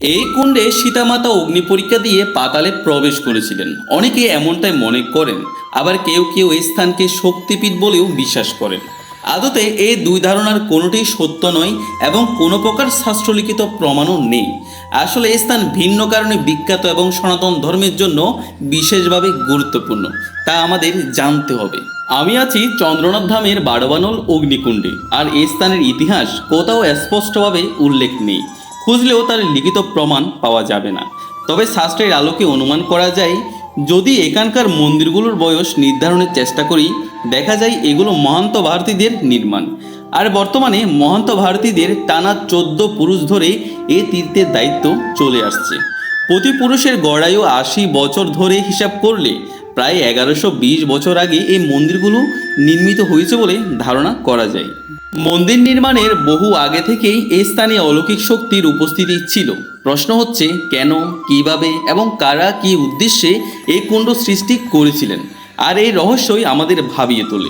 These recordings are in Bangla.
এই কুণ্ডে সীতামাতা অগ্নি পরীক্ষা দিয়ে পাতালে প্রবেশ করেছিলেন। অনেকে এমনটাই মনে করেন, আবার কেউ কেউ এই স্থানকে শক্তিপীঠ বলেও বিশ্বাস করেন। আদতে এই দুই ধারণার কোনোটি সত্য নয় এবং কোনো প্রকার শাস্ত্রলিখিত প্রমাণও নেই। আসলে এই স্থান ভিন্ন কারণে বিখ্যাত এবং সনাতন ধর্মের জন্য বিশেষভাবে গুরুত্বপূর্ণ, তা আমাদের জানতে হবে। আমি আছি চন্দ্রনাথ ধামের বারবানল অগ্নিকুণ্ডে, আর এই স্থানের ইতিহাস কোথাও স্পষ্টভাবে উল্লেখ নেই। খুঁজলেও তার লিখিত প্রমাণ পাওয়া যাবে না। তবে শাস্ত্রের আলোকে অনুমান করা যায়, যদি এখানকার মন্দিরগুলোর বয়স নির্ধারণের চেষ্টা করি, দেখা যায় এগুলো মহান্ত ভারতীদের নির্মাণ। আর বর্তমানে মহান্ত ভারতীদের টানা চোদ্দ পুরুষ ধরে এ তীর্থের দায়িত্ব চলে আসছে। প্রতি পুরুষের গড়ায়ু আশি বছর ধরে হিসাব করলে প্রায় এগারোশো বছর আগে এই মন্দিরগুলো নির্মিত হয়েছে বলে ধারণা করা যায়। মন্দির নির্মাণের বহু আগে থেকেই এই স্থানে অলৌকিক শক্তির উপস্থিতি ছিল। প্রশ্ন হচ্ছে, কেন, কীভাবে এবং কারা কি উদ্দেশ্যে এই কুণ্ড সৃষ্টি করেছিলেন? আর এই রহস্যই আমাদের ভাবিয়ে তোলে।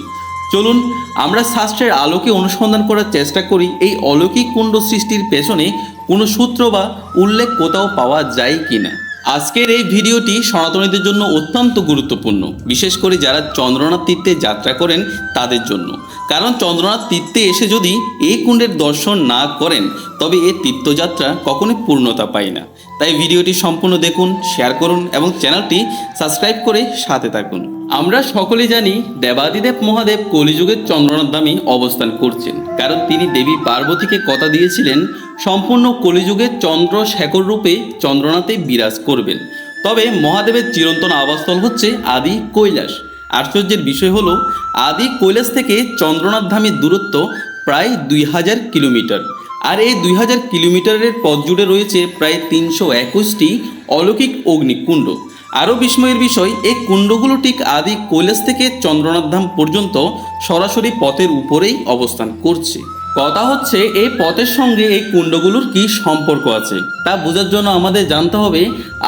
চলুন, আমরা শাস্ত্রের আলোকে অনুসন্ধান করার চেষ্টা করি, এই অলৌকিক কুণ্ড সৃষ্টির পেছনে কোনো সূত্র বা উল্লেখ কোথাও পাওয়া যায় কিনা। আজকের এই ভিডিওটি সনাতনীদের জন্য অত্যন্ত গুরুত্বপূর্ণ, বিশেষ করে যারা চন্দ্রনাথ তীর্থে যাত্রা করেন তাদের জন্য। কারণ চন্দ্রনাথ তীর্থে এসে যদি এই কুণ্ডের দর্শন না করেন, তবে এই তীর্থযাত্রা কখনোই পূর্ণতা পায় না। তাই ভিডিওটি সম্পূর্ণ দেখুন, শেয়ার করুন এবং চ্যানেলটি সাবস্ক্রাইব করে সাথে থাকুন। আমরা সকলে জানি দেবাদিদেব মহাদেব কলিযুগের চন্দ্রনাথ ধামে অবস্থান করছেন। কারণ তিনি দেবী পার্বতীকে কথা দিয়েছিলেন, সম্পূর্ণ কলিযুগের চন্দ্র শেখর রূপে চন্দ্রনাথে বিরাজ করবেন। তবে মহাদেবের চিরন্তন আবাসস্থল হচ্ছে আদি কৈলাস। আশ্চর্যের বিষয় হলো, আদি কৈলাস থেকে চন্দ্রনাথ ধামের দূরত্ব প্রায় দুই হাজার কিলোমিটার। আর এই দুই হাজার কিলোমিটারের পথ জুড়ে রয়েছে প্রায় তিনশো একুশটি অলৌকিক অগ্নিকুণ্ড। আরও বিস্ময়ের বিষয়, এই কুণ্ডগুলো ঠিক আদি কৈলাস থেকে চন্দ্রনাথ ধাম পর্যন্ত সরাসরি পথের উপরেই অবস্থান করছে। কথা হচ্ছে, এই পথের সঙ্গে এই কুণ্ডগুলোর কি সম্পর্ক আছে? তা বোঝার জন্য আমাদের জানতে হবে,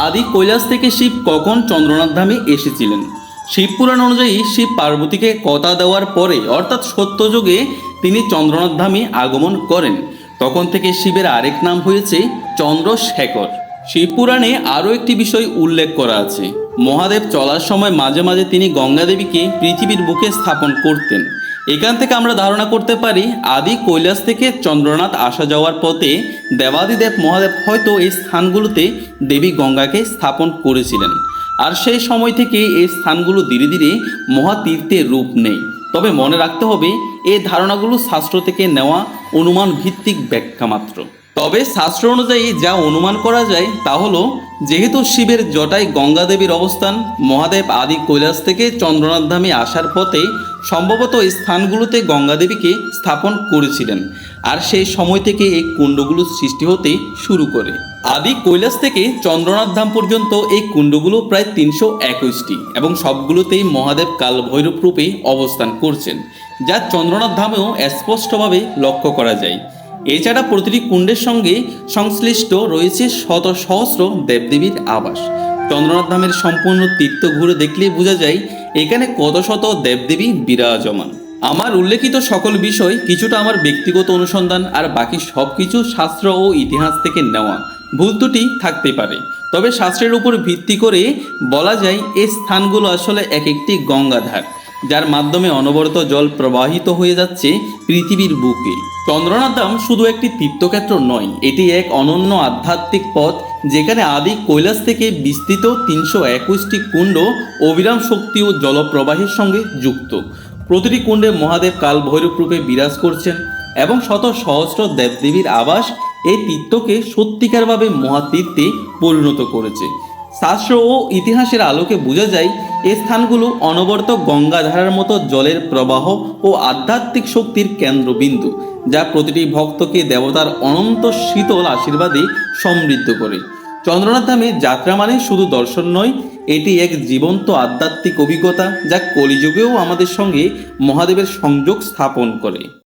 আদি কৈলাস থেকে শিব কখন চন্দ্রনাথ ধামে এসেছিলেন? শিবপুরাণ অনুযায়ী শিব পার্বতীকে কথা দেওয়ার পরে, অর্থাৎ সত্যযুগে, তিনি চন্দ্রনাথ ধামে আগমন করেন। তখন থেকে শিবের আরেক নাম হয়েছে চন্দ্রশেখর। শিবপুরাণে আরও একটি বিষয় উল্লেখ করা আছে। মহাদেব চলার সময় মাঝে মাঝে তিনি গঙ্গাদেবীকে পৃথিবীর বুকে স্থাপন করতেন। এখান থেকে আমরা ধারণা করতে পারি, আদি কৈলাস থেকে চন্দ্রনাথ আসা যাওয়ার পথে দেবাদিদেব মহাদেব হয়তো এই স্থানগুলোতে দেবী গঙ্গাকে স্থাপন করেছিলেন। আর সেই সময় থেকে এই স্থানগুলো ধীরে ধীরে মহাতীর্থের রূপ নেই তবে মনে রাখতে হবে, এই ধারণাগুলো শাস্ত্র থেকে নেওয়া অনুমান ভিত্তিক ব্যাখ্যা মাত্র। তবে শাস্ত্র অনুযায়ী যা অনুমান করা যায় তা হলো, যেহেতু শিবের জটায় গঙ্গা দেবীর অবস্থান, মহাদেব আদি কৈলাস থেকে চন্দ্রনাথ ধামে আসার পথে সম্ভবত এই স্থানগুলোতে গঙ্গা দেবীকে স্থাপন করেছিলেন। আর সেই সময় থেকে এই কুণ্ডগুলো সৃষ্টি হতে শুরু করে। আদি কৈলাস থেকে চন্দ্রনাথ ধাম পর্যন্ত এই কুণ্ডগুলো প্রায় তিনশো একুশটি এবং সবগুলোতেই মহাদেব কাল ভৈরব রূপে অবস্থান করছেন, যা চন্দ্রনাথ ধামেও স্পষ্টভাবে লক্ষ্য করা যায়। এছাড়া প্রতিটি কুণ্ডের সঙ্গে সংশ্লিষ্ট রয়েছে শত সহস্র দেবদেবীর আবাস। চন্দ্রনাথ ধামের সম্পূর্ণ তীর্থ ঘুরে দেখলেই বোঝা যায়, এখানে কত শত দেবদেবী বিরাজমান। আমার উল্লেখিত সকল বিষয় কিছুটা আমার ব্যক্তিগত অনুসন্ধান আর বাকি সব কিছু শাস্ত্র ও ইতিহাস থেকে নেওয়া। ভুল ত্রুটি থাকতে পারে। তবে শাস্ত্রের উপর ভিত্তি করে বলা যায় এই স্থানগুলো আসলে এক একটি গঙ্গাধার। যার মাধ্যমে অনবরত জল প্রবাহিত হয়ে যাচ্ছে পৃথিবীর বুকে। চন্দ্রনাথ ধাম শুধু একটি তীর্থক্ষেত্র নয়, এটি এক অনন্য আধ্যাত্মিক পথ যেখানে আদি কৈলাস থেকে বিস্তৃত তিনশো একুশটি কুণ্ড অবিরাম শক্তি ও জলপ্রবাহের সঙ্গে যুক্ত। প্রতিটি কুণ্ডে মহাদেব কাল রূপে বিরাজ করছেন এবং শত সহস্র দেবদেবীর আবাস এই তীর্থকে সত্যিকারভাবে মহাতীর্থে পরিণত করেছে। শাস্ত্র ও ইতিহাসের আলোকে বোঝা যায়, এ স্থানগুলো অনবরত গঙ্গাধারার মতো জলের প্রবাহ ও আধ্যাত্মিক শক্তির কেন্দ্রবিন্দু, যা প্রতিটি ভক্তকে দেবতার অনন্ত শীতল আশীর্বাদে সমৃদ্ধ করে। চন্দ্রনাথ ধামে যাত্রা মানে শুধু দর্শন নয়, এটি এক জীবন্ত আধ্যাত্মিক অভিজ্ঞতা যা কলিযুগেও আমাদের সঙ্গে মহাদেবের সংযোগ স্থাপন করে।